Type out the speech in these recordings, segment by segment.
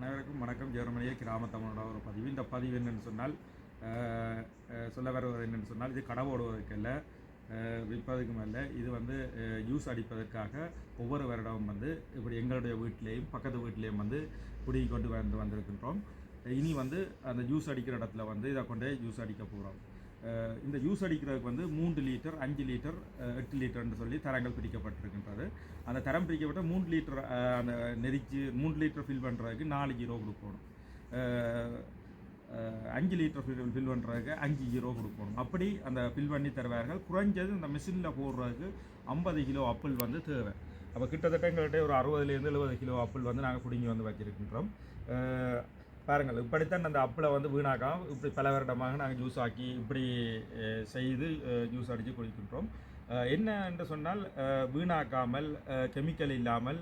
அனைவருக்கும் வணக்கம். ஜெர்மனிய கிராம தமிழோட ஒரு பதிவு. இந்த பதிவு என்னென்னு சொன்னால் சொல்ல வருவது என்னென்னு சொன்னால் இது கடை ஓடுவதற்கு இல்லை விற்பதற்கும் அல்ல. இது வந்து யூஸ் அடிப்பதற்காக ஒவ்வொரு வருடமும் வந்து இப்படி எங்களுடைய வீட்டிலேயும் பக்கத்து வீட்டிலேயும் வந்து குடி கொண்டு வந்து வந்திருக்கின்றோம். இனி வந்து அந்த ஜூஸ் அடிக்கிற இடத்துல வந்து இதை கொண்டே ஜூஸ் அடிக்க போகிறோம் இந்த ஜூஸ் அடிக்கிறதுக்கு வந்து மூன்று லிட்டர் அஞ்சு லிட்டர் எட்டு லிட்டர்னு சொல்லி தரங்கள் பிரிக்கப்பட்டிருக்கின்றது. அந்த தரம் பிரிக்கப்பட்ட மூன்று லிட்டர் அந்த நெரிச்சு மூன்று லிட்டர் ஃபில் பண்ணுறதுக்கு நாலு ஜீரோ கொடுக்கணும். அஞ்சு லிட்டர் ஃபில் ஃபில் பண்ணுறதுக்கு அஞ்சு ஜீரோ கொடுக்கணும். அப்படி அந்த ஃபில் பண்ணி தருவார்கள். குறைஞ்சது இந்த மிஷினில் போடுறதுக்கு ஐம்பது கிலோ அப்பிள் வந்து தேவை. அப்போ கிட்டத்தட்ட எங்கள்கிட்ட ஒரு அறுபதுலேருந்து எழுபது கிலோ அப்பிள் வந்து நாங்கள் பிடுங்கி வந்து வச்சுருக்கின்றோம். பாருங்கள் இப்படித்தான் அந்த அப்பில் வந்து வீணாக்காம இப்படி பல வருடமாக நாங்கள் ஜூஸ் ஆக்கி இப்படி செய்து ஜூஸ் அடித்து குடிக்கின்றோம். என்ன என்று சொன்னால் வீணாக்காமல் கெமிக்கல் இல்லாமல்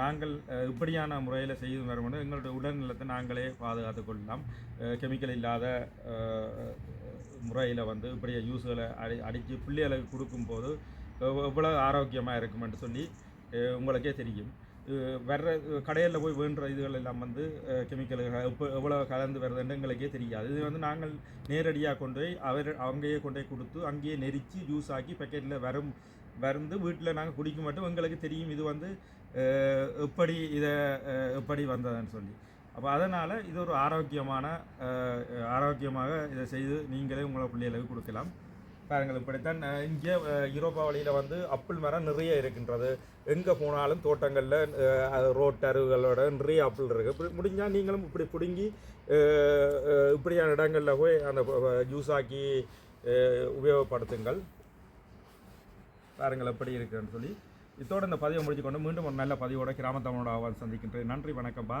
நாங்கள் இப்படியான முறையில் செய்து வரும்போது எங்களுடைய உடல்நலத்தை நாங்களே பாதுகாத்து கொள்ளலாம். கெமிக்கல் இல்லாத முறையில் வந்து இப்படியே ஜூஸுகளை அடி அடித்து பிள்ளைகளுக்கு கொடுக்கும்போது எவ்வளோ ஆரோக்கியமாக இருக்குமென்று சொல்லி உங்களுக்கே தெரியும். வர்ற கடையில் போய் வேண்டுற இதுகள் எல்லாம் வந்து கெமிக்கல்கள் இப்போ எவ்வளோ கலந்து வருதுன்னு எங்களுக்கே தெரியாது. இது வந்து நாங்கள் நேரடியாக கொண்டு போய் அவர் அங்கேயே கொண்டு போய் கொடுத்து அங்கேயே நெரிச்சு ஜூஸ் ஆக்கி பேக்கெட்டில் வரும் வந்து வீட்டில் நாங்கள் குடிக்க மாட்டோம். எங்களுக்கு தெரியும் இது வந்து எப்படி இதை எப்படி வந்ததுன்னு சொல்லி. அப்போ அதனால் இது ஒரு ஆரோக்கியமான ஆரோக்கியமாக இதை செய்து நீங்களே உங்களை பிள்ளைகளுக்கு கொடுக்கலாம். பாருங்கள் இப்படித்தான் இங்கே யூரோப்பா வழியில் வந்து அப்பிள் மரம் நிறைய இருக்கின்றது. எங்கே போனாலும் தோட்டங்களில் ரோட்டருகளோட நிறைய அப்பிள் இருக்குது இப்படி முடிஞ்சால் நீங்களும் இப்படி பிடுங்கி இப்படியான இடங்களில் போய் அந்த ஜூஸ் ஆக்கி உபயோகப்படுத்துங்கள். பாருங்கள் எப்படி இருக்குன்னு சொல்லி. இதோட இந்த பதிவை முடிச்சுக்கொண்டு மீண்டும் ஒரு நல்ல பதிவோட கிராமத்தமிழோட ஆவான் சந்திக்கின்றேன். நன்றி வணக்கம். பா